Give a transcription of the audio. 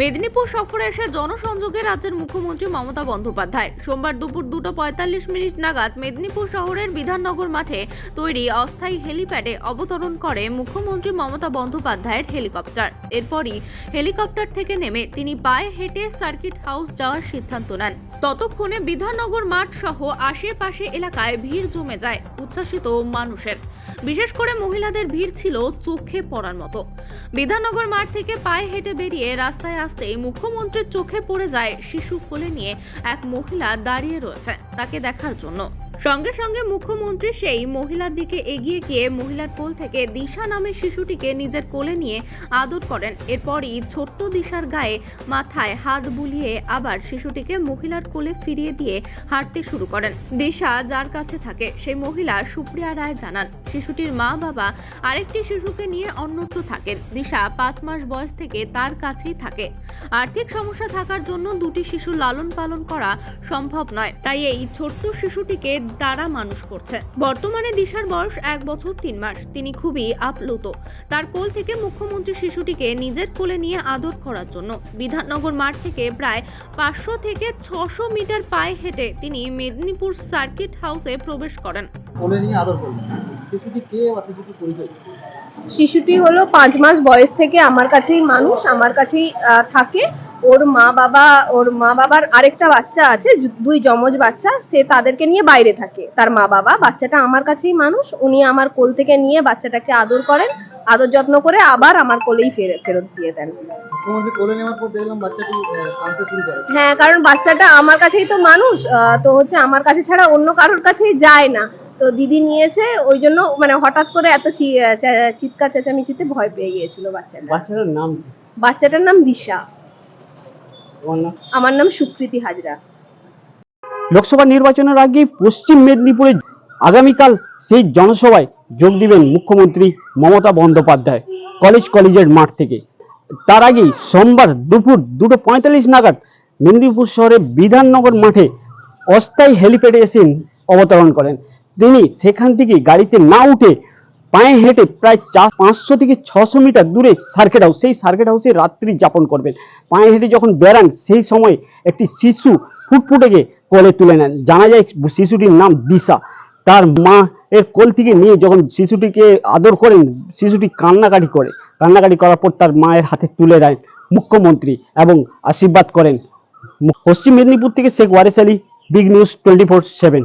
মেদিনীপুর সফরে এসে জনসংযোগে রাজ্যের মুখ্যমন্ত্রী মমতা বন্দ্যোপাধ্যায়। সোমবার দুপুর দুটো পঁয়তাল্লিশ মিনিট নাগাদ মেদিনীপুর শহরের বিধাননগর মাঠে তৈরি অস্থায়ী হেলিপ্যাডে অবতরণ করে মুখ্যমন্ত্রী মমতা বন্দ্যোপাধ্যায়ের হেলিকপ্টার। এরপরই হেলিকপ্টার থেকে নেমে তিনি পায়ে হেঁটে সার্কিট হাউস যাওয়ার সিদ্ধান্ত নেন। ততক্ষণে বিধাননগর মাঠ সহ আশেপাশে এলাকায় ভিড় জমে যায় উচ্ছ্বাসিত মানুষের। বিশেষ করে মহিলাদের ভিড় ছিল চোখে পড়ার মতো। বিধাননগর মাঠ থেকে পায়ে হেঁটে বেরিয়ে রাস্তায় আসতেই মুখ্যমন্ত্রীর চোখে পড়ে যায় শিশু কোলে নিয়ে এক মহিলা দাঁড়িয়ে রয়েছে তাকে দেখার জন্য। সঙ্গে সঙ্গে মুখ্যমন্ত্রী সেই মহিলার দিকে এগিয়ে গিয়ে মহিলার কোল থেকে দিশা নামের শিশুটিকে নিজের কোলে নিয়ে আদর করেন। এরপরই ছোট্ট দিশার গায়ে মাথায় হাত বুলিয়ে আবার শিশুটিকে মহিলার কোলে ফিরিয়ে দিয়ে হাঁটতে শুরু করেন। দিশা যার কাছে থাকে, সেই মহিলা সুপ্রিয়া রায় জানান, শিশুটির মা বাবা আরেকটি শিশুকে নিয়ে অন্যত্র থাকেন। দিশা পাঁচ মাস বয়স থেকে তার কাছেই থাকে। আর্থিক সমস্যা থাকার জন্য দুটি শিশু লালন পালন করা সম্ভব নয়, তাই এই ছোট্ট শিশুটিকে তারা মানুষ করছে। বর্তমানে দিশার বয়স এক বছর তিন মাস। তিনি খুবই আপ্লুত। তার কোল থেকে মুখ্যমন্ত্রী শিশুটিকে নিজের কোলে নিয়ে আদর করার জন্য। বিধাননগর মাঠ থেকে প্রায় পাঁচশো থেকে ছশো মিটার পায়ে হেঁটে তিনি মেদিনীপুর সার্কিট হাউসে প্রবেশ করেন। কোলে নিয়ে আদর করবেন শিশুটি কে বা শিশুটির পরিচয়? শিশুটি হলো পাঁচ মাস বয়স থেকে আমার কাছেই মানুষ আমার কাছেই আহ, থাকে। ওর মা বাবা ওর মা বাবার আরেকটা বাচ্চা আছে দুই যমজ বাচ্চা সে তাদেরকে নিয়ে বাইরে থাকে। তার মা বাবা বাচ্চাটা আমার কাছেই মানুষ উনি আমার কোল থেকে নিয়ে বাচ্চাটাকে আদর করেন আদর যত্ন করে আবার আমার কোলেই ফেরত দিয়ে দেন। হ্যাঁ কারণ বাচ্চাটা আমার কাছেই তো মানুষ আহ, তো হচ্ছে আমার কাছে ছাড়া অন্য কারোর কাছেই যায় না। তো দিদি নিয়েছে ওই জন্য মানে হঠাৎ করে এত চি- চিৎকার চেঁচামেচিতে ভয় পেয়ে গিয়েছিল বাচ্চাটা। বাচ্চাটার নাম বাচ্চাটার নাম দিশা। আমার নাম সুকৃতি হাজরা। লোকসভা নির্বাচনের আগে পশ্চিম মেদিনীপুরে আগামীকাল সেই জনসভায় যোগ দিবেন মুখ্যমন্ত্রী মমতা বন্দ্যোপাধ্যায় কলেজ কলেজের মাঠ থেকে। তার আগেই সোমবার দুপুর দুটো পঁয়তাল্লিশ নাগাদ মেদিনীপুর শহরে বিধাননগর মাঠে অস্থায়ী হেলিপ্যাডে এসে অবতরণ করেন। তিনি সেখান থেকে গাড়িতে না উঠে পায়ে হেঁটে প্রায় চার পাঁচশো থেকে ছশো মিটার দূরে সার্কেট হাউস সেই সার্কেট হাউসে রাত্রি যাপন করবেন। পায়ে হেঁটে যখন বেড়ান, সেই সময় একটি শিশু ফুটফুটেকে কোলে তুলে নেন। জানা যায় শিশুটির নাম দিশা। তার মা এর কোল থেকে নিয়ে যখন শিশুটিকে আদর করেন, শিশুটি কান্নাকাটি করে। কান্নাকাটি করার পর তার মায়ের হাতে তুলে দেন মুখ্যমন্ত্রী এবং আশীর্বাদ করেন। পশ্চিম মেদিনীপুর থেকে Sheikh Wares Ali big news twenty four seven